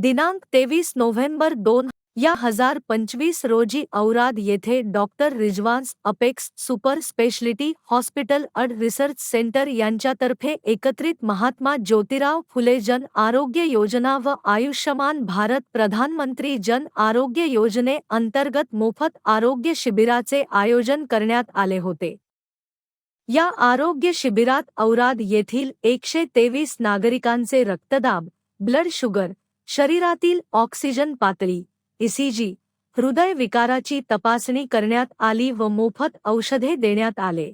दिनांक तेवीस नोव्हेंबर दोन या हज़ार पंचवीस रोजी औराद येथे doctor Rizwan's apex super speciality hospital and research centre यांच्यातर्फे एकत्रित महात्मा ज्योतिराव फुले जन आरोग्य योजना व आयुष्यमान भारत प्रधानमंत्री जन आरोग्य योजने अंतर्गत मोफत आरोग्य शिबिराचे आयोजन करण्यात आले होते. या आरोग्य शिबिरात औराद येथील एकशे तेवीस नागरिकांचे रक्तदाब, ब्लड शुगर शरीरातील ऑक्सिजन पातळी ईसीजी हृदय विकाराची तपासणी करण्यात आली व मोफत औषधे देण्यात आले.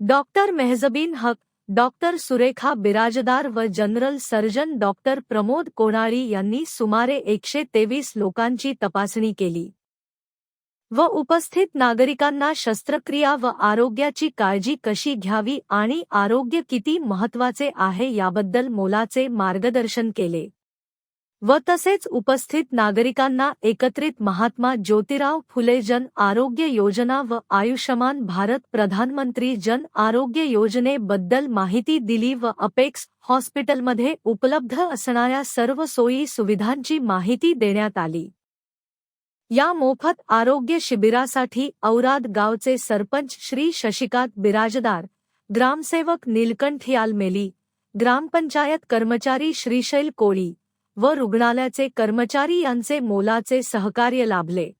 डॉक्टर मेहजबीन हक डॉक्टर सुरेखा बिराजदार व general surgeon doctor Pramod Konali यांनी सुमारे एकशे तेवीस लोकांची तपासणी केली. व उपस्थित नागरिकांना शस्त्रक्रिया व आरोग्याची काळजी कशी घ्यावी आणि आरोग्य किती महत्त्वाचे आहे याबद्दल मोलाचे मार्गदर्शन केले. व तसेच उपस्थित नागरिकांना एकत्रित महात्मा ज्योतिराव फुले जन आरोग्य योजना व आयुष्यमान भारत प्रधानमंत्री जन आरोग्य योजनेबद्दल माहिती दिली व अपेक्स हॉस्पिटलमध्ये उपलब्ध असणाऱ्या सर्व सोयी सुविधांची माहिती देण्यात आली. या मोफत आरोग्य शिबिरासाठी औराद गावचे सरपंच श्री शशिकांत बिराजदार ग्रामसेवक नीलकंठ यालमेली ग्रामपंचायत कर्मचारी श्रीशैल कोळी व रुग्णालयाचे कर्मचारी यांचे मोलाचे सहकार्य लाभले.